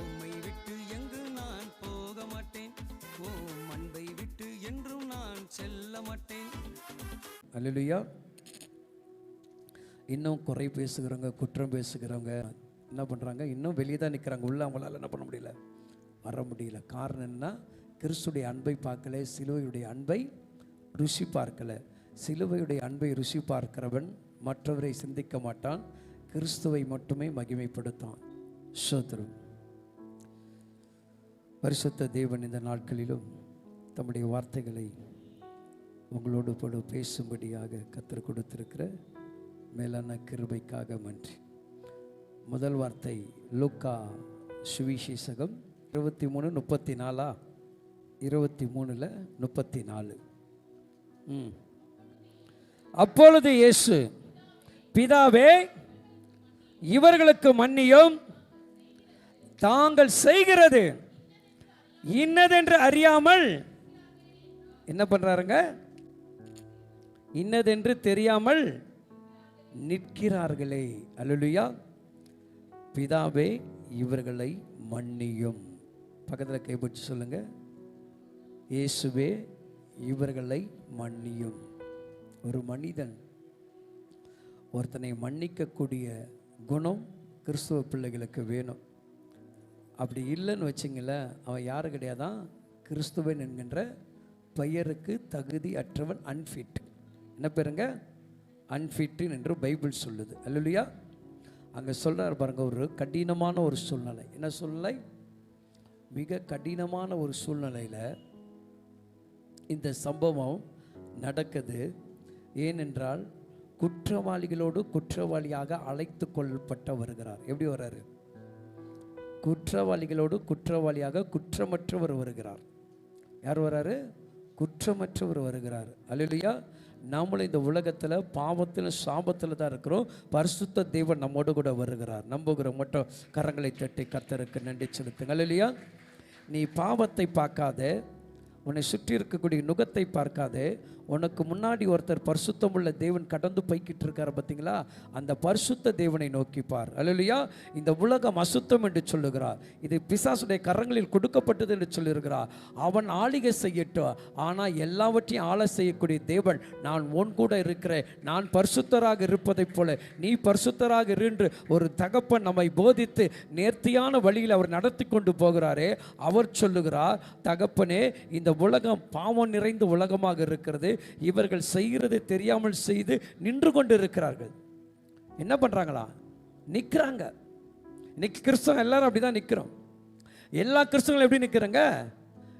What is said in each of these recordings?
உம்மை விட்டு எங்கு நான் போக மாட்டேன்? ஓம் அன்பை விட்டு என்றும் நான் செல்ல மாட்டேன். அல்லையா இன்னும் குறை பேசுகிறவங்க குற்றம் பேசுகிறவங்க என்ன பண்ணுறாங்க இன்னும் வெளியே தான் நிற்கிறாங்க உள்ள அவங்களால என்ன பண்ண முடியல? வர முடியல. காரணம் என்ன கிறிஸ்துடைய அன்பை பார்க்கல சிலுவையுடைய அன்பை ருசி பார்க்கல. சிலுவையுடைய அன்பை ருசி பார்க்கிறவன் மற்றவரை சிந்திக்க மாட்டான். கிறிஸ்துவை மட்டுமே மகிமைப்படுத்தான் சோத்ரம். பரிசுத்த தேவன் இந்த நாட்களிலும் தம்முடைய வார்த்தைகளை உங்களோடு போடு பேசும்படியாக கற்றுக் கொடுத்திருக்கிற மேலான கிருபைக்காக நன்றி. முதல் வார்த்தை லூக்கா சுவிசேஷகம் இருபத்தி மூணு முப்பத்தி நாலா இருபத்தி மூணில் முப்பத்தி நாலு ம். அப்பொழுது இயேசு பிதாவே இவர்களுக்கு மன்னியும். தாங்கள் செய்கிறது இன்னதென்று அறியாமல் என்ன பண்றாருங்க? இன்னதென்று தெரியாமல் நிற்கிறார்களே. அலுலுயா பிதாவே இவர்களை மன்னியும். பக்கத்தில் கைப்பிடிச்சு சொல்லுங்க. இயேசுவே இவர்களை மன்னியும். ஒரு மனிதன் ஒருத்தனை மன்னிக்கக்கூடிய குணம் கிறிஸ்துவ பிள்ளைகளுக்கு வேணும். அப்படி இல்லைன்னு வச்சிங்களேன் அவன் யாரு கிடையாதான்? கிறிஸ்துவன் என்கின்ற பெயருக்கு தகுதி அற்றவன் அன்ஃபிட் என்ன பேருங்க? அன்ஃபிட்டு என்று பைபிள் சொல்லுது. அல்லையா அங்கே சொல்கிறார் பாருங்கள் ஒரு கடினமான ஒரு சூழ்நிலை. என்ன சூழ்நிலை? மிக கடினமான ஒரு சூழ்நிலையில் இந்த சம்பவம் நடக்குது. ஏனென்றால் குற்றவாளிகளோடு குற்றவாளியாக அழைத்து கொள்ளப்பட்ட வருகிறார். எப்படி வர்றாரு? குற்றவாளிகளோடு குற்றவாளியாக குற்றமற்றவர் வருகிறார். யார் வர்றாரு? குற்றமற்றவர் வருகிறார். அல்லையா நாமளும் இந்த உலகத்தில் பாவத்தில் சாபத்தில் தான் இருக்கிறோம். பரிசுத்த தெய்வம் நம்மோடு கூட வருகிறார். நம்புகிறோம். மட்டும் கரங்களை தட்டி கத்தருக்கு நன்றி செலுத்துங்க அல்லையா நீ பாவத்தை பார்க்காத உன்னை சுற்றி இருக்கக்கூடிய நுகத்தை பார்க்காதே உனக்கு முன்னாடி ஒருத்தர் பரிசுத்தம் உள்ள தேவன் கடந்து போய்கிட்டு இருக்கார் பார்த்தீங்களா? அந்த பரிசுத்த தேவனை நோக்கி பார் அல்லையா இந்த உலகம் அசுத்தம் என்று சொல்லுகிறார். இது பிசாசுடைய கரங்களில் கொடுக்கப்பட்டது என்று சொல்லியிருக்கிறார். அவன் ஆளிகை செய்யட்டும். ஆனால் எல்லாவற்றையும் ஆள செய்யக்கூடிய தேவன் நான் உன் கூட இருக்கிறேன். நான் பரிசுத்தராக இருப்பதைப் போல நீ பரிசுத்தராக இருந்து ஒரு தகப்பன் நம்மை போதித்து நேர்த்தியான வழியில் அவர் நடத்தி கொண்டு போகிறாரே. அவர் சொல்லுகிறார் தகப்பனே இந்த உலகம் பாவம் நிறைந்த உலகமாக இருக்கிறது. இவர்கள் செய்கிறது தெரியாமல் செய்து நின்று கொண்டு இருக்கிறார்கள் என்ன பண்றாங்களா? நிற்கிறாங்க இன்னைக்கு கிறிஸ்தவம் எல்லாரும் அப்படிதான் நிற்கிறோம் எல்லா கிறிஸ்தவங்களும் எப்படி நிற்கிறாங்க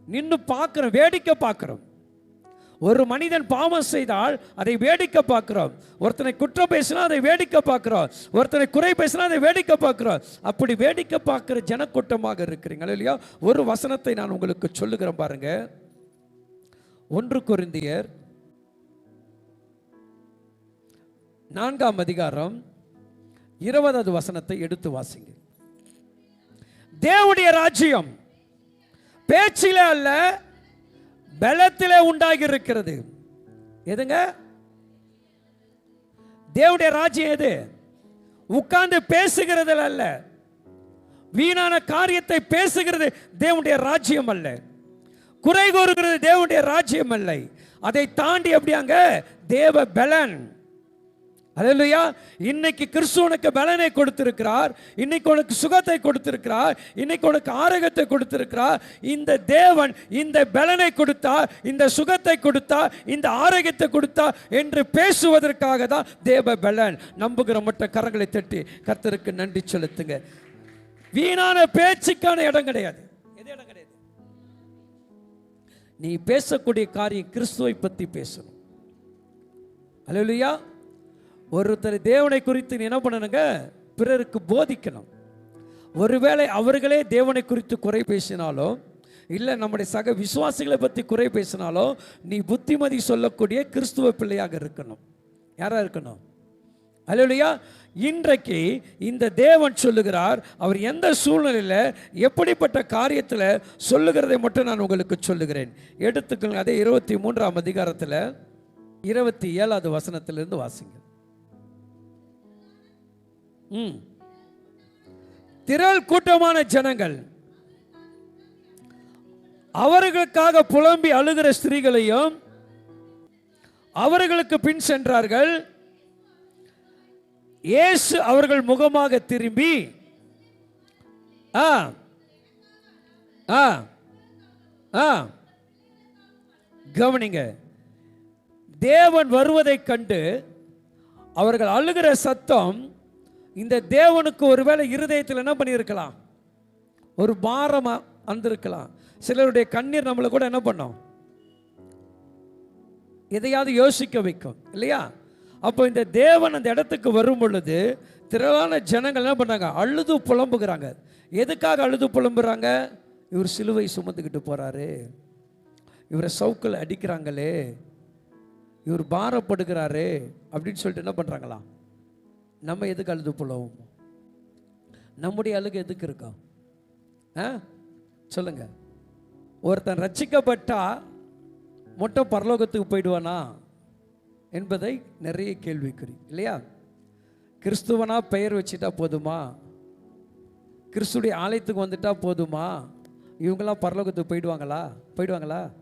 நின்று பார்க்குறோம் வேடிக்கை பார்க்குறோம். ஒரு மனிதன் பாவம் செய்தால் அதை வேடிக்கை பார்க்கிறோம். ஒருத்தனை குற்றம் பேசினா அதை வேடிக்கை பார்க்குறோம். ஒருத்தனை குறை பேசினா அதை வேடிக்கை பார்க்கிறோம். அப்படி வேடிக்கை பார்க்கிற ஜனக்கூட்டமாக இருக்கிறீங்களா இல்லையா ஒரு வசனத்தை நான் உங்களுக்கு சொல்லுகிறேன் பாருங்க. ஒன்று கொரிந்தியர் நான்காம் அதிகாரம் இருபதாவது வசனத்தை எடுத்து வாசிங்க. தேவனுடைய ராஜ்யம் பேச்சில அல்ல பலத்திலே உண்டாகி இருக்கிறது எதுங்க? தேவனுடைய ராஜ்யம் எது? உட்கார்ந்து பேசுகிறதுல அல்ல. வீணான காரியத்தை பேசுகிறது தேவனுடைய ராஜ்யம் அல்ல. குறை கூறுகிறது தேவனுடைய ராஜ்யம் அல்ல. அதை தாண்டி அப்படியாங்க? தேவ பலன் அதுலையா இன்னைக்கு கிறிஸ்து உனக்கு பலனை கொடுத்திருக்கிறார். இன்னைக்கு உனக்கு சுகத்தை கொடுத்திருக்கிறார். இன்னைக்கு உனக்கு ஆரோக்கியத்தை கொடுத்திருக்கிறார். இந்த தேவன் இந்த பலனை கொடுத்தார் இந்த சுகத்தை கொடுத்தார் இந்த ஆரோக்கியத்தை கொடுத்தார் என்று பேசுவதற்காக தான் தேவ பலன். நம்புகிற மட்டும் கரங்களை தட்டி கர்த்தருக்கு நன்றி செலுத்துங்க. வீணான பேச்சுக்கான இடம் கிடையாது. எது இடம் கிடையாது? நீ பேசக்கூடிய காரியம் கிறிஸ்துவை பத்தி பேசணும். அலுவலியா ஒருத்தர் தேவனை குறித்து நீ என்ன பண்ணணுங்க? பிறருக்கு போதிக்கணும். ஒருவேளை அவர்களே தேவனை குறித்து குறை பேசினாலும் இல்லை நம்முடைய சக விசுவாசிகளை பற்றி குறை பேசினாலும் நீ புத்திமதி சொல்லக்கூடிய கிறிஸ்துவ பிள்ளையாக இருக்கணும். யாராக இருக்கணும்? அல்லையா இன்றைக்கு இந்த தேவன் சொல்லுகிறார் அவர் எந்த சூழ்நிலையில் எப்படிப்பட்ட காரியத்தில் சொல்லுகிறதை மட்டும் நான் உங்களுக்கு சொல்லுகிறேன். எடுத்துக்கொள்ளுங்க அதே இருபத்தி மூன்றாம் அதிகாரத்தில் இருபத்தி ஏழாவது வசனத்திலிருந்து வாசிங்க. திரள் கூட்டமான ஜனங்கள். அவர்களுக்காக புலம்பி அழுகிற ஸ்திரீகளையும் அவர்களுக்கு பின் சென்றார்கள். இயேசு அவர்கள் முகமாக திரும்பி ஆ ஆ ஆ கவனிங்க. தேவன் வருவதைக் கண்டு அவர்கள் அழுகிற சத்தம் இந்த தேவனுக்கு ஒருவேளை இருதயத்தில் என்ன பண்ணியிருக்கலாம்? ஒரு பாரமாக வந்திருக்கலாம். சிலருடைய கண்ணீர் நம்மளை கூட என்ன பண்ணோம்? எதையாவது யோசிக்க வைக்கும் இல்லையா? அப்போ இந்த தேவன் அந்த இடத்துக்கு வரும் பொழுது திரளான ஜனங்கள் என்ன பண்ணாங்க அழுது புலம்புகிறாங்க. எதுக்காக அழுது புலம்புறாங்க? இவர் சிலுவை சுமந்துக்கிட்டு போறாரு. இவரை சவுக்கில் அடிக்கிறாங்களே. இவர் பாரப்படுகிறாரு அப்படின்னு சொல்லிட்டு என்ன பண்ணுறாங்களாம் நம்ம எதுக்கு அழுது புலவும்? நம்முடைய அழுகு எதுக்கு இருக்கோம் ஆ? சொல்லுங்க. ஒருத்தன் ரச்சிக்கப்பட்டா மொட்டை பரலோகத்துக்கு போயிடுவானா என்பதை நிறைய கேள்விக்குறி இல்லையா? கிறிஸ்துவனா பெயர் வச்சுட்டா போதுமா? கிறிஸ்துடைய ஆலயத்துக்கு வந்துட்டா போதுமா? இவங்களாம் பரலோகத்துக்கு போயிடுவாங்களா? போயிடுவாங்களா?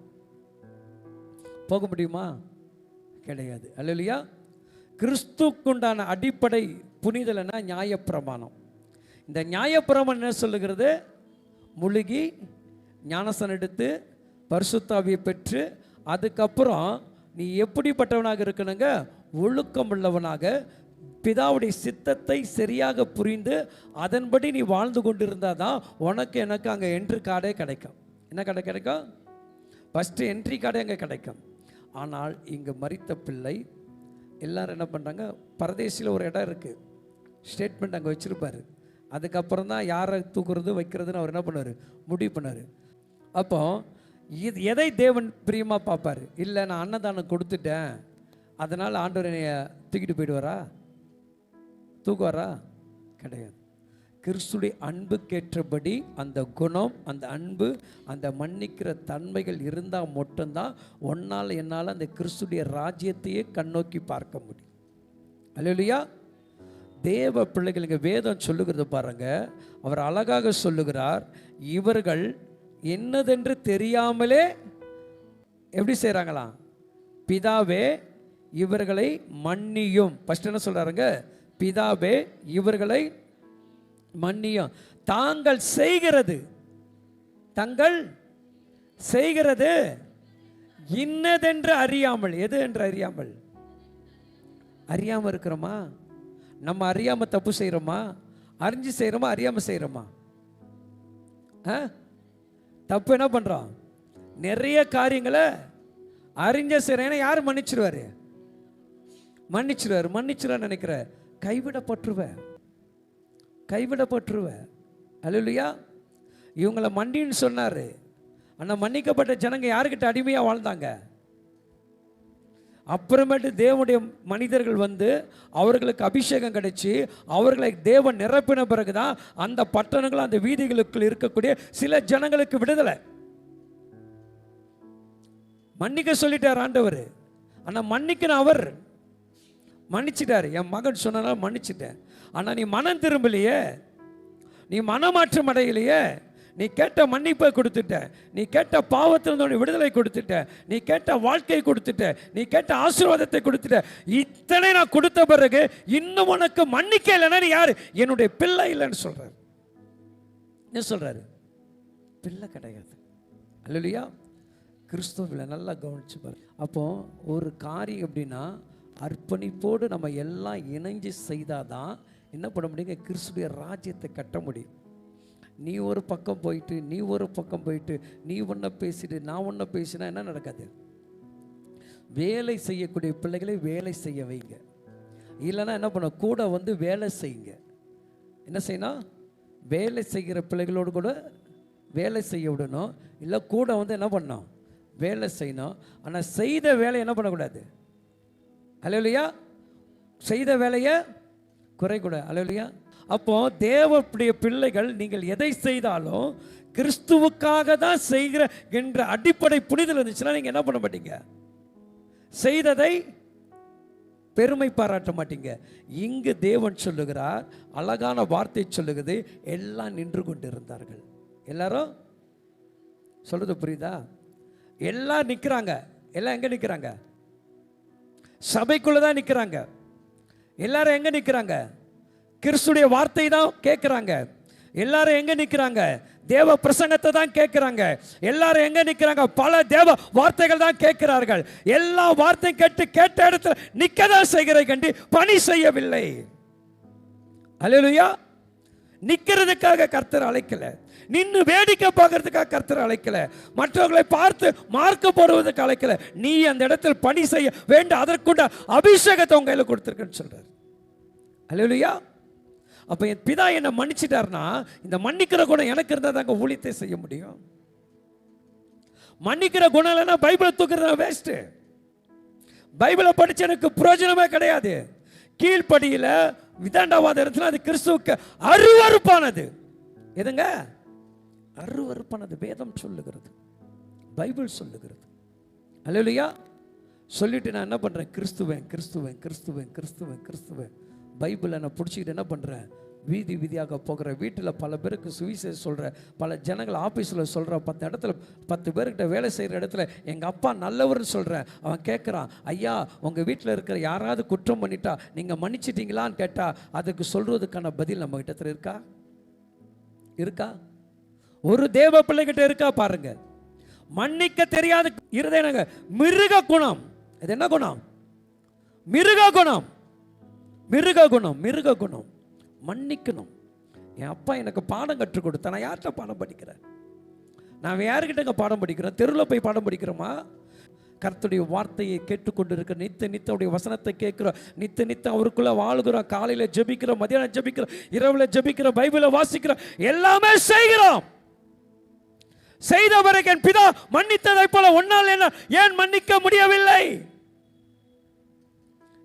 போக முடியுமா? கிடையாது. அல்லையா கிறிஸ்துக்குண்டான அடிப்படை புனிதலைனா நியாயப்பிரமாணம். இந்த நியாயப்பிரமாணம் என்ன சொல்லுகிறது? முழுகி ஞானசன் எடுத்து பரிசுத்தாவியை பெற்று அதுக்கப்புறம் நீ எப்படிப்பட்டவனாக இருக்கணுங்க? ஒழுக்கம் உள்ளவனாக பிதாவுடைய சித்தத்தை சரியாக புரிந்து அதன்படி நீ வாழ்ந்து கொண்டிருந்தால் தான் உனக்கு எனக்கு அங்கே என்ட்ரி கார்டே கிடைக்கும். என்ன கடை கிடைக்கும்? ஃபஸ்ட்டு என்ட்ரி கார்டே அங்கே கிடைக்கும். ஆனால் இங்கே மறித்த பிள்ளை எல்லாரும் என்ன பண்ணுறாங்க பரதேசியில் ஒரு இடம் இருக்குது ஸ்டேட்மெண்ட் அங்கே வச்சுருப்பாரு. அதுக்கப்புறம் தான் யாரை தூக்குறது வைக்கிறதுன்னு அவர் என்ன பண்ணுவார்? முடிவு பண்ணார் அப்போ இது எதை தேவன் பிரியமாக பார்ப்பார்? இல்லை நான் அன்னதானம் கொடுத்துட்டேன். அதனால் ஆண்டவர் என்னைய தூக்கிட்டு போயிடுவாரா? தூக்குவாரா? கிடையாது. கிறிஸ்துடைய அன்புக்கேற்றபடி அந்த குணம் அந்த அன்பு அந்த மன்னிக்கிற தன்மைகள் இருந்தால் மட்டும்தான் ஒன்னால் என்னால் அந்த கிறிஸ்துடைய ராஜ்யத்தையே கண்ணோக்கி பார்க்க முடியும். அல்லையா தேவ பிள்ளைகளுக்கு வேதம் சொல்லுகிறது பாருங்க. அவர் அழகாக சொல்லுகிறார் இவர்கள் என்னதென்று தெரியாமலே எப்படி செய்கிறாங்களாம் பிதாவே இவர்களை மன்னியும். ஃபஸ்ட் என்ன சொல்கிறாருங்க பிதாவே இவர்களை மன்னியும். தாங்கள் செய்கிறது. தங்கள் செய்கிறது இன்னதென்று அறியாமல். எது என்று அறியாமல்? அறியாமல் இருக்கிறோமா? நம்ம அறியாமல் தப்பு செய்கிறோமா அறிஞ்சு செய்கிறோமா அறியாமல் செய்கிறோமா ஆ? தப்பு என்ன பண்ணுறோம் நிறைய காரியங்களை அறிஞ்ச செய்கிறேன் யார் மன்னிச்சிருவார்? மன்னிச்சிருவார். மன்னிச்சிருவார் நினைக்கிற. கைவிடப்பட்டுருவேன் கைவிடப்பட்டுருவ அல்லையா இவங்களை மண்டின்னு சொன்னார். ஆனால் மன்னிக்கப்பட்ட ஜனங்க யாருக்கிட்ட அடிமையாக வாழ்ந்தாங்க? அப்புறமேட்டு தேவனுடைய மனிதர்கள் வந்து அவர்களுக்கு அபிஷேகம் கிடைச்சி அவர்களை தேவன் நிரப்பின பிறகு தான் அந்த பட்டணங்கள் அந்த வீதிகளுக்குள் இருக்கக்கூடிய சில ஜனங்களுக்கு விடுதலை. மன்னிக்க சொல்லிட்டார் ஆண்டவர். ஆனால் மன்னிக்கணும் அவர் மன்னிச்சிட்டார். என் மகன் சொன்னனால மன்னிச்சிட்டேன். ஆனால் நீ மனம் திரும்பலையே. நீ மனமாற்றம் அடையலையே. நீ கேட்ட மன்னிப்பை கொடுத்துட்ட. நீ கேட்ட பாவத்திலிருந்து விடுதலை கொடுத்துட்ட. நீ கேட்ட வாழ்க்கையை கொடுத்துட்ட. நீ கேட்ட ஆசீர்வாதத்தை கொடுத்துட்ட. இத்தனை நான் கொடுத்த பிறகு இன்னும் உனக்கு மன்னிக்க இல்லைன்னா நீ யார்? என்னுடைய பிள்ளை இல்லைன்னு சொல்றாரு. என்ன சொல்றாரு? பிள்ளை கிடையாது. அல்லையா கிறிஸ்துவில் நல்லா கவனிச்சு பாரு. அப்போ ஒரு காரியம் எப்படின்னா அர்ப்பணிப்போடு நம்ம எல்லாம் இணைஞ்சு செய்தாதான் என்ன பண்ண முடியுங்க? கிறிஸ்துடைய ராஜ்யத்தை கட்ட முடியும். நீ ஒரு பக்கம் போயிட்டு நீ ஒரு பக்கம் போயிட்டு நீ ஒன்றை பேசிட்டு நான் ஒன்றை பேசினா என்ன நடக்காது? வேலை செய்யக்கூடிய பிள்ளைகளை வேலை செய்ய வைங்க. இல்லைன்னா என்ன பண்ண கூட வந்து வேலை செய்யுங்க. என்ன செய்யணும் வேலை செய்கிற பிள்ளைகளோடு கூட வேலை செய்ய விடணும். இல்லை கூட வந்து என்ன பண்ணும் வேலை செய்யணும். ஆனால் செய்த வேலையை என்ன பண்ணக்கூடாது? அலையிலையா செய்த வேலையை குறைக்கூடாது அலையா அப்போ தேவனுடைய பிள்ளைகள் நீங்கள் எதை செய்தாலும் கிறிஸ்துவுக்காக தான் செய்கிற என்ற அடிப்படை புனிதல் இருந்துச்சுன்னா நீங்கள் என்ன பண்ண மாட்டீங்க? செய்ததை பெருமை பாராட்ட மாட்டீங்க. இங்கு தேவன் சொல்லுகிறார் அழகான வார்த்தை சொல்லுகிறது எல்லாம் நின்று கொண்டு இருந்தார்கள் எல்லாரும்? சொல்றது புரியுதா? எல்லாம் நிற்கிறாங்க எல்லாம் எங்கே நிற்கிறாங்க சபைக்குள்ளே தான் நிற்கிறாங்க எல்லாரும் எங்க நிற்கிறாங்க கிறிஸ்துடைய வார்த்தை தான் கேட்குறாங்க எல்லாரும் எங்க நிற்கிறாங்க தேவ பிரசங்கத்தை தான் கேட்குறாங்க எல்லாரும் எங்க நிற்கிறாங்க பல தேவ வார்த்தைகள் தான் கேட்கிறார்கள் எல்லா வார்த்தையும் கேட்டு கேட்ட இடத்துல நிற்க தான் செய்கிற கண்டி பணி செய்யவில்லை. அல்லேலூயா. நிற்கிறதுக்காக கர்த்தர் அழைக்கல. நின்று வேடிக்கை பார்க்கறதுக்காக கர்த்தர் அழைக்கல. மற்றவர்களை பார்த்து மார்க்க போடுவதற்கு அழைக்கல. நீ அந்த இடத்தில் பணி செய்ய வேண்டும். அதற்குண்ட அபிஷேகத்தை உங்க கையில் கொடுத்துருக்குன்னு சொல்றாரு. அல்லேலூயா அப்போ என் பிதா என்னை மன்னிச்சிட்டாருன்னா இந்த மன்னிக்கிற குணம் எனக்கு இருந்தால் தாங்க ஊழியத்தை செய்ய முடியும். மன்னிக்கிற குணம் இல்லைன்னா பைபிளை தூக்குறது வேஸ்ட்டு பைபிளை படித்து எனக்கு பிரயோஜனமே கிடையாது. கீழ்ப்படியில் விதாண்டவாத இடத்துல அது கிறிஸ்துவுக்கு அருவருப்பானது. எதுங்க? அருவருப்பானது. வேதம் சொல்லுகிறது. பைபிள் சொல்லுகிறது. அல்லையா சொல்லிட்டு நான் என்ன பண்ணுறேன் கிறிஸ்துவேன் கிறிஸ்துவேன் கிறிஸ்துவேன் கிறிஸ்துவேன் கிறிஸ்துவேன். பைபிளை நான் பிடிச்சிக்கிட்டு என்ன பண்ணுறேன் வீதி வீதியாக போகிற வீட்டில் பல பேருக்கு சுவிசேஷம் சொல்கிற பல ஜனங்கள் ஆஃபீஸில் சொல்கிற பத்து இடத்துல பத்து பேர்கிட்ட வேலை செய்கிற இடத்துல எங்கள் அப்பா நல்லவர்னு சொல்கிறேன் அவன் கேட்குறான் ஐயா உங்கள் வீட்டில் இருக்கிற யாராவது குற்றம் பண்ணிட்டா நீங்கள் மன்னிச்சிட்டிங்களான்னு கேட்டால் அதுக்கு சொல்கிறதுக்கான பதில் நம்ம கிட்டத்தில் இருக்கா? இருக்கா? ஒரு தேவ பிள்ளைகிட்ட இருக்கா பாருங்க. மன்னிக்க தெரியாத இருதயனங்க மிருக குணம். இது என்ன குணம்? மிருக குணம். மிருக குணம் மிருக குணம் மன்னிக்கணும். என் அப்பா எனக்கு பாடம் கற்றுக் கொடுத்தா நான் யார்கிட்ட பாடம் படிக்கிறேன்? நான் யாருக்கிட்டங்க பாடம் படிக்கிறேன்? தெருவில் போய் பாடம் படிக்கிறோமா? கர்த்துடைய வார்த்தையை கேட்டுக்கொண்டு இருக்க நித்த நித்தவுடைய வசனத்தை கேட்குறோம் நித்த நித்த அவருக்குள்ளே வாழுகிறோம் காலையில் ஜெபிக்கிறோம் மதியானம் ஜெபிக்கிறோம் இரவில் ஜெபிக்கிறோம் பைபிளை வாசிக்கிறோம் எல்லாமே செய்கிறோம். செய்தவரை என் பிதா மன்னித்ததை போல ஒன்னால் என்ன? ஏன் மன்னிக்க முடியவில்லை?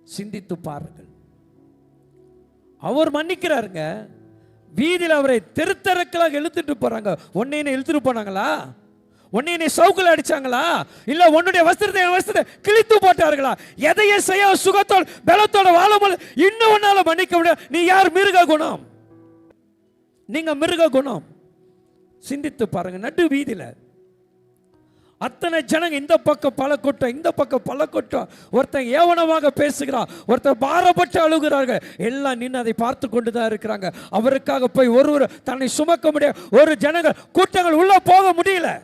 சிந்தித்து பாருங்கள். அவர் மன்னிக்கிறாருங்க. வீதியில் அவரை தெருத்தரக்கலாக இழுத்துட்டு போறாங்க. உன்னை என்ன இழுத்துட்டு போனாங்களா? உன்னை நீ சவுக்கில் அடிச்சாங்களா? இல்ல உன்னுடைய வஸ்திரத்தை வஸ்திரத்தை கிழித்து போட்டார்களா? எதையே செய்ய சுகத்தோடு பலத்தோட வாழும்போது இன்னும் உன்னால மன்னிக்க முடியாது நீ யார்? மிருக குணம். நீங்க மிருக குணம். சிந்தித்து பாருங்க. நடு வீதியில் அத்தனை ஜனங்க இந்த பக்கம் பல கூட்டம் இந்த பக்கம் பல கொட்டம் ஒருத்தன் ஏவனமாக பேசுகிறான் ஒருத்தர் பாரப்பட்டு அழுகிறார்கள். எல்லாம் நின்று அதை பார்த்து கொண்டு தான் இருக்கிறாங்க. அவருக்காக போய் ஒருவர் தன்னை சுமக்க முடியாது ஒரு ஜனங்கள் கூட்டங்கள் உள்ள போக முடியல.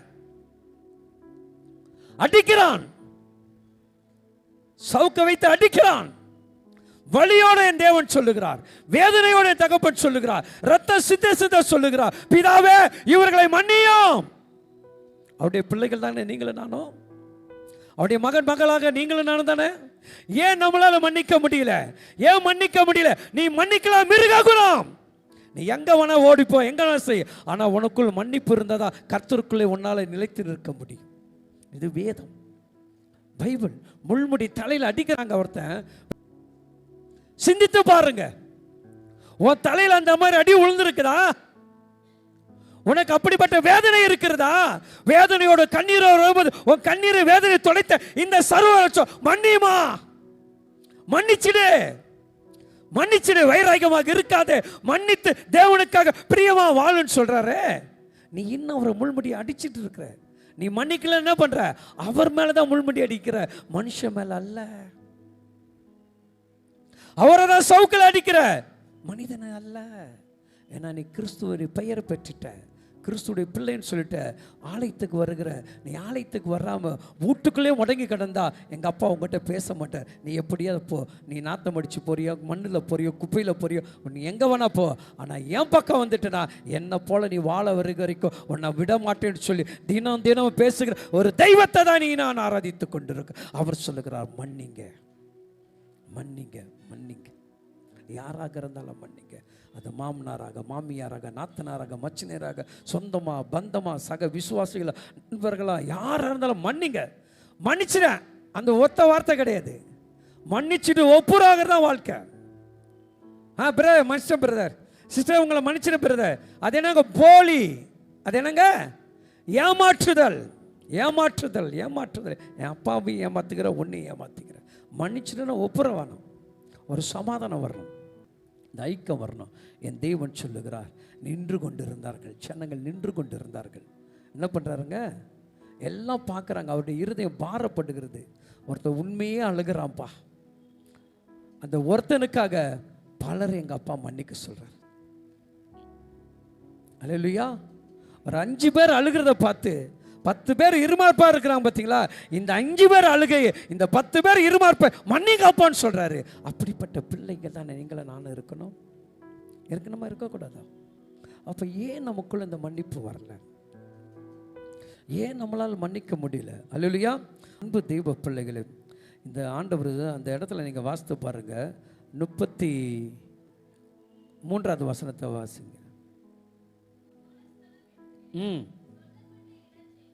அடிக்கிறான். சவுக்க வைத்து அடிக்கிறான். வழியோட என் தேவன் சொல்லுகிறார். வேதனையோட என் தகப்பன் சொல்லுகிறார். ரத்த சித்த சித்த சொல்லுகிறார். பிதாவே இவர்களை மன்னியும். அவருடைய பிள்ளைகள் தானே நீங்களும் நானும்? அவருடைய மகன் மகளாக நீங்களும் நானும் தானே? ஏன் நம்மளால மன்னிக்க முடியல? ஏன் மன்னிக்க முடியல? நீ மன்னிக்கலாம் மிருக நீ எங்க வேணா ஓடிப்போ எங்க வேணா செய். ஆனா உனக்குள் மன்னிப்பு இருந்ததா கர்த்தருக்குள்ளே உன்னால நிலைத்து நிற்க முடியும். இது வேதம். பைபிள். முள்முடி தலையில் அடிக்கிறாங்க ஒருத்தன். சிந்தித்து பாருங்க. உன் தலையில் அந்த மாதிரி அடி விழுந்திருக்குதா உனக்கு அப்படிப்பட்ட வேதனை இருக்கிறதா? வேதனையோட கண்ணீரோட உன் கண்ணீரை வேதனை தொலைத்த இந்த சர்வ மன்னியுமா? மன்னிச்சிடு. மன்னிச்சிடு வைராகமாக இருக்காதே. மன்னித்து தேவனுக்காக பிரியமா வாழுன்னு சொல்றாரு. நீ இன்னும் அவரை முள்முடி அடிச்சிட்டு இருக்கிற. நீ மன்னிக்கல என்ன பண்ற? அவர் மேலதான் முள்முடி அடிக்கிற. மனுஷன் மேல அல்ல. அவரை தான் சவுக்கில் அடிக்கிற. மனிதனை அல்ல. ஏன்னா நீ கிறிஸ்துவ பெயர் பெற்றுட்ட. கிறிஸ்துடைய பிள்ளைன்னு சொல்லிட்டு ஆலயத்துக்கு வருகிற நீ ஆலயத்துக்கு வராமல் வீட்டுக்குள்ளேயே முடங்கி கிடந்தா எங்கள் அப்பா உங்ககிட்ட பேச மாட்டேன் நீ எப்படியா போ. நீ நாத்தம் அடித்து போறியோ மண்ணில் போறியோ குப்பையில் போறியோ நீ எங்கே வேணா போ. ஆனால் என் பக்கம் வந்துட்டுனா என்னை போல் நீ வாழ வருக வரைக்கும் உன்னை விட மாட்டேன்னு சொல்லி தினம் தினம் பேசுகிற ஒரு தெய்வத்தை தான் நீ நான் ஆராதித்து கொண்டிருக்க. அவர் சொல்லுகிறார் மன்னிங்க. மன்னிங்க. மன்னிங்க. யாராக இருந்தாலும் மன்னிங்க. அது மாமனாராக மாமியாராக நாத்தனாராக மச்சினராக சொந்தமாக பந்தமாக சக விசுவாசிகளா நண்பர்களாக யாராக இருந்தாலும் மன்னிங்க. மன்னிச்சிடேன் அந்த ஒத்த வார்த்தை கிடையாது. மன்னிச்சுட்டு ஒப்புராக தான் வாழ்க்கை. ஆ பிரதர் மனுஷன் பிரதர் சிஸ்டர் உங்களை மன்னிச்சிட பிரதர் அது என்னங்க? போலி. அது என்னங்க? ஏமாற்றுதல். ஏமாற்றுதல் ஏமாற்றுதல். என் அப்பாவையும் ஏமாத்துக்கிற ஒன்றையும் ஏமாத்துக்கிற. மன்னிச்சுட்டுன்னா ஒப்புற வேணும் ஒரு சமாதானம் வரணும். இந்த ஐக்கம் வரணும் என் தெய்வன் சொல்லுகிறார் நின்று கொண்டிருந்தார்கள். ஜனங்கள் நின்று கொண்டிருந்தார்கள். என்ன பண்ணுறாருங்க எல்லாம் பார்க்குறாங்க. அவருடைய இருதயம் பாரப்படுகிறது. ஒருத்தர் உண்மையே அழுகிறான்ப்பா. அந்த ஒருத்தனுக்காக பலர் எங்கள் அப்பா மன்னிக்க சொல்கிறார் அல்லையா ஒரு அஞ்சு பேர் அழுகிறத பார்த்து பத்து பேர் இருமார்ப்பா இருக்கிறாங்க பார்த்தீங்களா இந்த அஞ்சு பேர் அழுகை இந்த பத்து பேர் இருமார்ப்பை மன்னிங்க சொல்கிறாரு அப்படிப்பட்ட பிள்ளைங்க தானே நீங்களை நானும் இருக்கணும். இருக்கணுமா? இருக்கக்கூடாதா? அப்போ ஏன் நமக்குள்ள இந்த மன்னிப்பு வரல? ஏன் நம்மளால் மன்னிக்க முடியல? அல்லையா அன்பு தெய்வ பிள்ளைகளே இந்த ஆண்டவர் அந்த இடத்துல நீங்கள் வாசித்து பாருங்க. முப்பத்தி மூன்றாவது வசனத்தை வாசிங்க. ம்.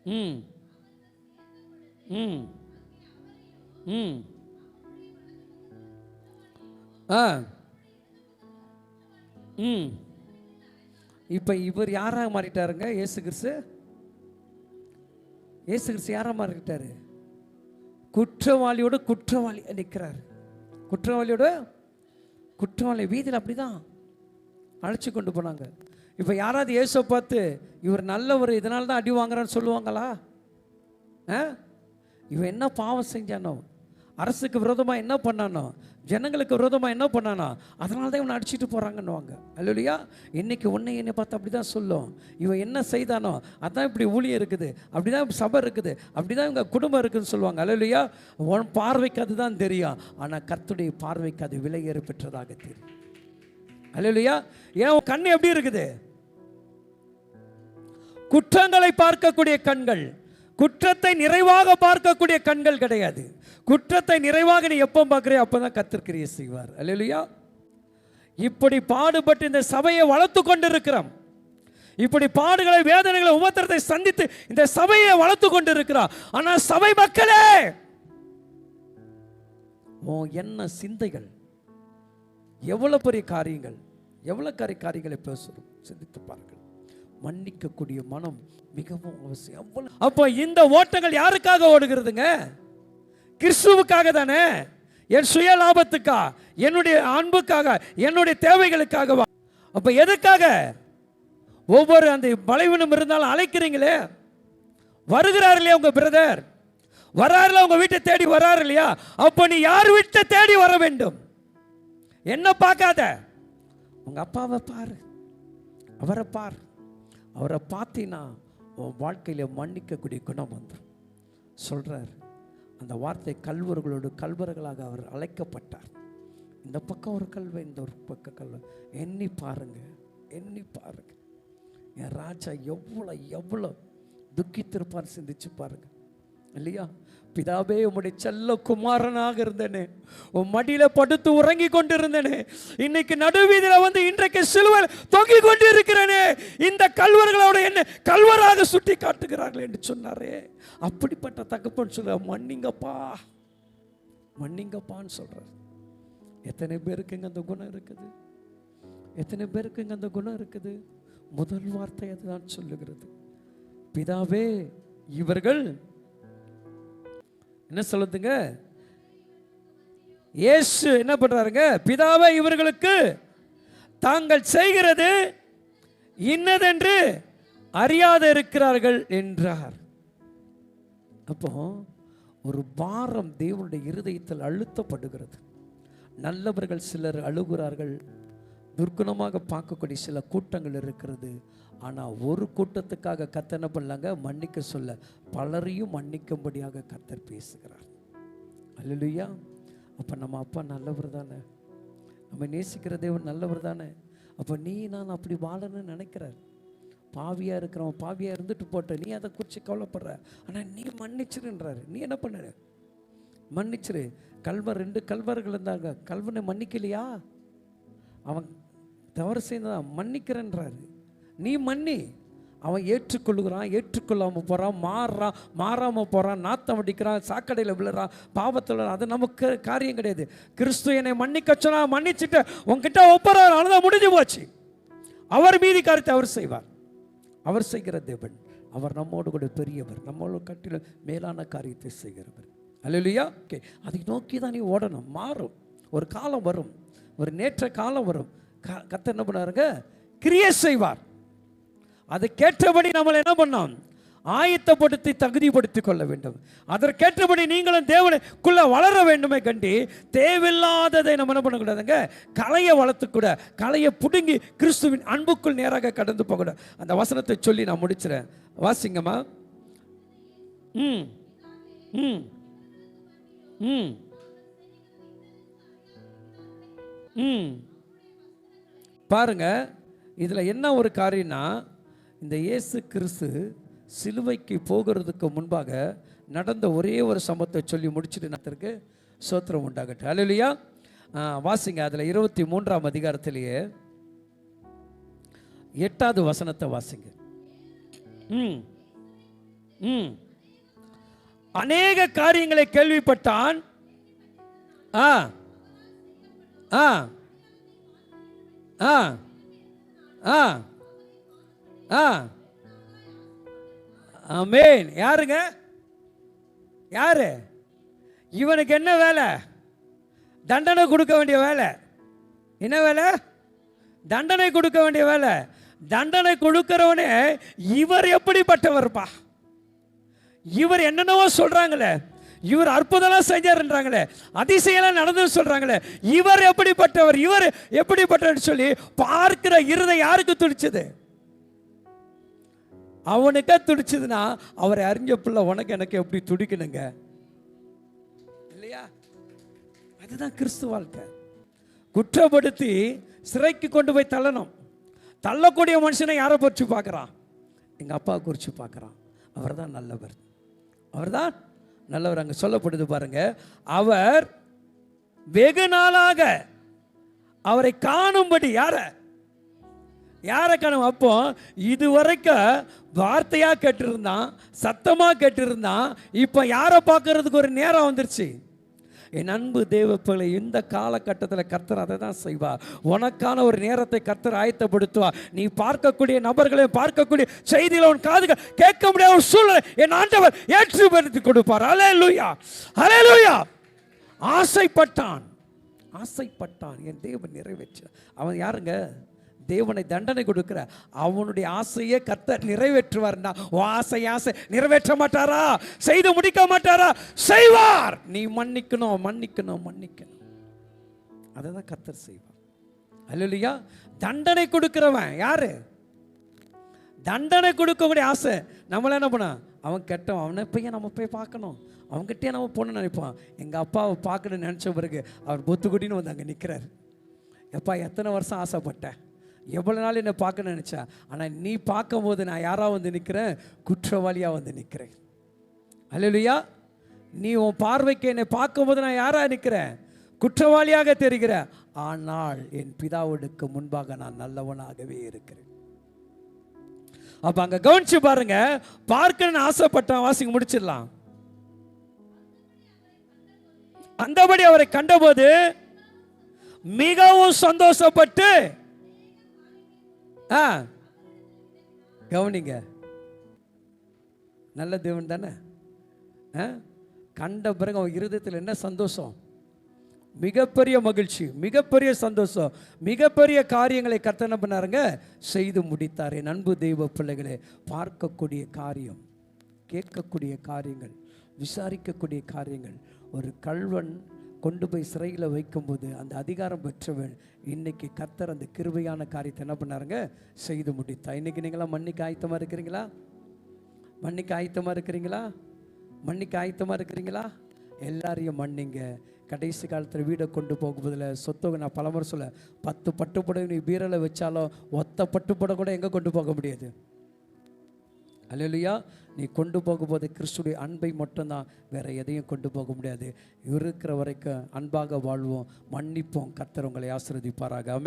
ம். ம். ம். ஆ. ம். இப்போ இவர் யாராக மாறிட்டாருங்க? ஏசு கிறிஸ்து? ஏசு கிறிஸ்து யாராக மாறிக்கிட்டாரு குற்றவாளியோட குற்றவாளி நிற்கிறார் குற்றவாளியோட குற்றவாளி வீதியில் அப்படிதான் அழைச்சி கொண்டு போனாங்க. இப்போ யாராவது இயேசுவை பார்த்து இவர் நல்லவர் இதனால தான் அடி வாங்குறான்னு சொல்லுவாங்களா? ஆ? இவன் என்ன பாவம் செஞ்சானோ? அரசுக்கு விரோதமாக என்ன பண்ணானோ? ஜனங்களுக்கு விரோதமாக என்ன பண்ணானோ? அதனால தான் இவனை அடிச்சிட்டு போகிறாங்கன்னுவாங்க அல்லையா இன்னைக்கு உன்னை என்னை பார்த்து அப்படி தான் சொல்லும். இவன் என்ன செய்தானோ? அதான் இப்படி ஊழியம் இருக்குது. அப்படி தான் சபை இருக்குது. அப்படி தான் இவங்க குடும்பம் இருக்குதுன்னு சொல்லுவாங்க. அல்லையா உன் பார்வைக்கு அதுதான் தெரியும். ஆனால் கர்த்துடைய பார்வைக்கு அது விலையேறு பெற்றதாக தெரியும். அல்லையா ஏன் உன் கண்ணு எப்படி இருக்குது? குற்றங்களை பார்க்கக்கூடிய கண்கள் குற்றத்தை நிறைவாக பார்க்கக்கூடிய கண்கள் கிடையாது. குற்றத்தை நிறைவாக நீ எப்போ பார்க்குறியோ அப்போ தான் கத்திருக்கிறிய செய்வார். அல்லையா இப்படி பாடுபட்டு இந்த சபையை வளர்த்து கொண்டிருக்கிறோம். இப்படி பாடுகளை வேதனைகளை உபத்திரத்தை சந்தித்து இந்த சபையை வளர்த்து கொண்டிருக்கிறார் ஆனால் சபை மக்களே உன் என்ன சிந்தைகள். எவ்வளவு பெரிய காரியங்கள். எவ்வளவு காரிய காரியங்களை பேசுறோம் சிந்தித்து பாருங்கள். மன்னிக்கக்கூடிய மனம் மிகவும் அவசியம். அவ்வளவு அப்போ இந்த ஓட்டங்கள் யாருக்காக ஓடுகிறதுங்க? கிறிஸ்துவுக்காக தானே? என் சுய லாபத்துக்கா? என்னுடைய அன்புக்காக? என்னுடைய தேவைகளுக்காகவா? அப்போ எதுக்காக? ஒவ்வொரு அந்த பலவீனம் இருந்தாலும் அழைக்கிறீங்களே? வருகிறார் இல்லையா உங்கள் பிரதர்? வராருல உங்கள் வீட்டை தேடி வராரு இல்லையா அப்போ நீ யார் வீட்டை தேடி வர வேண்டும்? என்ன பார்க்காத. உங்கள் அப்பாவை பாரு. அவரை பாரு. அவரை பார்த்தீங்கன்னா உன் வாழ்க்கையில் மன்னிக்கக்கூடிய குணம் வந்துடும் சொல்கிறார் அந்த வார்த்தை கல்வர்களோடு கல்வர்களாக அவர் அழைக்கப்பட்டார். இந்த பக்கம் ஒரு கல்வை இந்த ஒரு பக்கம் கல்வை எண்ணி பாருங்க எண்ணி பாருங்க. என் ராஜா எவ்வளோ எவ்வளோ துக்கித்திருப்பார் சிந்திச்சு பாருங்கள் இல்லையா? பிதாவே உம்முடைய செல்ல குமாரனாக இருந்தேனே. உன் மடியில படுத்து உறங்கி கொண்டிருந்தேனே. இன்னைக்கு நடுவீதியில வந்து இன்றைக்கு சிலுவர் தொங்கி கொண்டு இருக்கிறேனே இந்த கல்வர்களோட என்ன கல்வராக சுட்டி காட்டுகிறார்கள் என்று சொன்னாரே. அப்படிப்பட்ட தகப்பன் சொல்ற மன்னிங்கப்பா. மன்னிங்கப்பான்னு சொல்றார். எத்தனை பேருக்குங்க அந்த குணம் இருக்குது? எத்தனை பேருக்குங்க அந்த குணம் இருக்குது? முதல் வார்த்தை அதுதான் சொல்லுகிறது. பிதாவே இவர்கள் என்ன சொல்லுதுங்க இயேசு என்ன பண்றாருங்க? பிதாவை இவர்களுக்கு தாங்கள் செய்கிறது இன்னதென்று அறியாத இருக்கிறார்கள் என்றார். அப்போ ஒரு பாரம் தேவனுடைய இருதயத்தில் அழுத்தப்படுகிறது. நல்லவர்கள் சிலர் அழுகிறார்கள். துர்க்குணமாக பார்க்கக்கூடிய சில கூட்டங்கள் இருக்கிறது. ஆனால் ஒரு கூட்டத்துக்காக கத்த என்ன பண்ணலாங்க? மன்னிக்க சொல்ல. பலரையும் மன்னிக்கும்படியாக கத்தர் பேசுகிறார். அல்லையா அப்போ நம்ம அப்பா நல்லவர் தானே? நம்ம நேசிக்கிற தேவன் நல்லவர் தானே? அப்போ நீ நான் அப்படி வாழணும்னு நினைக்கிறார். பாவியாக இருக்கிறவன் பாவியாக இருந்துட்டு போட்ட நீ அதை குறித்து கவலைப்படுற. ஆனால் நீ மன்னிச்சிருன்றாரு. நீ என்ன பண்ண? மன்னிச்சிரு. கல்வர் ரெண்டு கல்வர்கள் இருந்தாங்க. கல்வனை மன்னிக்கலையா? அவன் தவறு செய்தான் மன்னிக்கிறன்றாரு. நீ மன்னி. அவன் ஏற்றுக்கொள்ளுகிறான் ஏற்றுக்கொள்ளாமல் போகிறான் மாறுறான் மாறாமல் போகிறான் நாத்தம் அடிக்கிறான் சாக்கடையில் விழுறான் பாவத்தில் அது நமக்கு காரியம் கிடையாது. கிறிஸ்து என்னை மன்னிக்க சொன்னா மன்னிச்சுட்டு உங்ககிட்ட ஒப்புறாரு அவ்வளோதான் முடிஞ்சு போச்சு. அவர் மீதி காரியத்தை அவர் செய்வார். அவர் செய்கிற தேவன் அவர் நம்மோடு கூட பெரியவர் நம்மளோட கட்டில மேலான காரியத்தை செய்கிறவர். அல்லையா ஓகே அதை நோக்கி தான் நீ ஓடணும். மாறும். ஒரு காலம் வரும். ஒரு நேற்ற காலம் வரும். க- கத்த என்ன பண்ணாருங்க கிரியை செய்வார். அதுக்கேற்றபடி நம்மளை என்ன பண்ணோம்? ஆயத்தப்படுத்தி தகுதிப்படுத்திக் கொள்ள வேண்டும். அதற்கேற்றபடி நீங்களும் தேவனுக்குள்ள வளர வேண்டுமே கண்டி தேவையில்லாததை நம்ம என்ன பண்ணக்கூடாதுங்க? கலையை வளர்த்துக்கூட கலையை பிடுங்கி கிறிஸ்துவின் அன்புக்குள் நேராக கடந்து போகக்கூடாது அந்த வசனத்தை சொல்லி நான் முடிச்சிடறேன் வாசிங்கம்மா ம். ம். ம். ம். பாருங்க இதில் என்ன ஒரு காரியம்னா இந்த இயேசு கிறிஸ்து சிலுவைக்கு போகிறதுக்கு முன்பாக நடந்த ஒரே ஒரு சம்பவத்தை சொல்லி முடிச்சுட்டு நடத்திருக்கு சோத்திரம் உண்டாகட்டும். இல்லையா வாசிங்க அதில் இருபத்தி மூன்றாம் அதிகாரத்திலேயே எட்டாவது வசனத்தை வாசிங்க. ம் ம். அநேக காரியங்களை கேள்விப்பட்டான். ஆ ஆ ஆ ஆ. ஆ. ஆமேன். யாருங்க? யாரு? இவனுக்கு என்ன வேலை? தண்டனை கொடுக்க வேண்டிய வேலை. என்ன வேலை? தண்டனை கொடுக்க வேண்டிய வேலை. தண்டனை கொடுக்கிறவனே இவர் எப்படிப்பட்டவர்ப்பா? இவர் என்னென்னவோ சொல்றாங்களே. இவர் அற்புதம்லாம் செஞ்சாருன்றாங்களே. அதிசயம்லாம் நடந்ததுன்னு சொல்றாங்களே. இவர் எப்படிப்பட்டவர்? இவர் எப்படிப்பட்டவர்? சொல்லி பார்க்கிற இருதை யாருக்கு துடிச்சது? அவனுக்கே துடிச்சதுன்னா அவரை அறிஞ்ச பிள்ளை உனக்கு எனக்கு எப்படி துடிக்கணுங்க? இல்லையா? அதுதான் கிறிஸ்து வாழ்க்கை. குற்றப்படுத்தி சிறைக்கு கொண்டு போய் தள்ளணும். தள்ளக்கூடிய மனுஷனை யாரை குறித்து பார்க்குறான்? எங்கள் அப்பா குறித்து பார்க்குறான். அவர் தான் நல்லவர். அவர் தான் நல்லவர். அங்கே சொல்லப்படுது பாருங்க அவர் வெகு நாளாக அவரை காணும்படி யாரை? யாரை கனவு அப்போ இது வரைக்கும் வார்த்தையாக கேட்டிருந்தான் சத்தமாக கேட்டிருந்தான் இப்போ யாரை பார்க்கறதுக்கு ஒரு நேரம் வந்துருச்சு? என் அன்பு தேவப்பிள்ளை இந்த காலகட்டத்தில் கர்த்தர் அதை தான் செய்வார். உனக்கான ஒரு நேரத்தை கர்த்தர் ஆயத்தப்படுத்துவார். நீ பார்க்கக்கூடிய நபர்களை பார்க்கக்கூடிய செய்தியில் உன் காதுகள் கேட்க முடியாத ஒரு சூழ்நிலை என் ஆண்டவர் ஏற்றுப்படுத்தி கொடுப்பார். அலே லூயா அலே லூயா ஆசைப்பட்டான். ஆசைப்பட்டான். என் தேவன் நிறைவேற்ற. அவன் யாருங்க? தேவனை தண்டனை கொடுக்கிற அவனுடைய ஆசையே கத்த நிறைவேற்றுவார்னா உன் ஆசை ஆசை நிறைவேற்ற மாட்டாரா? செய்து முடிக்க மாட்டாரா? செய்வார்! நீ மன்னிக்கணும் மன்னிக்கணும் மன்னிக்கணும். அதை தான் கத்தர் செய்வார். அல்லையா தண்டனை கொடுக்கிறவன் யாரு? தண்டனை கொடுக்கக்கூடிய ஆசை. நம்மள என்ன பண்ண அவன் கெட்டவன். அவனை போய் நம்ம போய் பார்க்கணும். அவங்ககிட்டயே நம்ம பொண்ணு நினைப்பான். எங்கள் அப்பாவை பார்க்கணும்னு நினச்ச பிறகு அவர் பொத்துக்குட்டின்னு வந்து அங்கே நிற்கிறார் எப்பா எத்தனை வருஷம் ஆசைப்பட்டேன்? எவ்வளோ நாள் என்னை பார்க்க நினச்சேன் ஆனால் நீ பார்க்கும்போது நான் யாராக வந்து நிற்கிறேன் குற்றவாளியாக வந்து நிற்கிறேன் அல்லையா நீ உன் பார்வைக்கு என்னை பார்க்கும்போது நான் யாராக நிற்கிறேன் குற்றவாளியாக தெரிகிற. ஆனால் என் பிதாவுக்கு முன்பாக நான் நல்லவனாகவே இருக்கிறேன். அப்போ அங்கே கவனிச்சு பாருங்க. பார்க்கணும்னு ஆசைப்பட்டான் வாசிங்க முடிச்சிடலாம். அந்தபடி அவரை கண்டபோது மிகவும் சந்தோஷப்பட்டு ஆ கவனிங்க. நல்ல தேவன் தானே? ஆ? கண்ட பிறகு அவன் இருதயத்தில் என்ன சந்தோஷம்? மிகப்பெரிய மகிழ்ச்சி மிகப்பெரிய சந்தோஷம் மிகப்பெரிய காரியங்களை கர்த்தனை பண்ணாருங்க? செய்து முடித்தார். என் அன்பு தெய்வ பிள்ளைகளை பார்க்கக்கூடிய காரியம் கேட்கக்கூடிய காரியங்கள் விசாரிக்கக்கூடிய காரியங்கள் ஒரு கல்வன் கொண்டு போய் சிறையில் வைக்கும்போது அந்த அதிகாரம் பெற்றவன் இன்னைக்கு கத்தர் அந்த கிருபையான காரியத்தை என்ன பண்ணாருங்க? செய்து முடித்தா இன்னைக்கு நீங்களாம் மன்னிக்க ஆயத்தமாக இருக்கிறீங்களா? மன்னிக்க ஆயத்தமாக இருக்கிறீங்களா? மன்னிக்க ஆயத்தமாக இருக்கிறீங்களா? எல்லாரையும் மன்னிங்க. கடைசி காலத்தில் வீடை கொண்டு போகும்போதில் சொத்தவங்க நான் பலமுறை சொல்ல பத்து பட்டுப்படை நீ பீரலை வச்சாலும் ஒத்த பட்டுப்படை கூட எங்கே கொண்டு போக முடியாது? அல்லையா நீ கொண்டு போகும்போது கிறிஸ்துடைய அன்பை மட்டும்தான் வேற எதையும் கொண்டு போக முடியாது. இருக்கிற வரைக்கும் அன்பாக வாழ்வோம் மன்னிப்போம் கத்தர் உங்களை ஆசீர்வதிப்பாராக.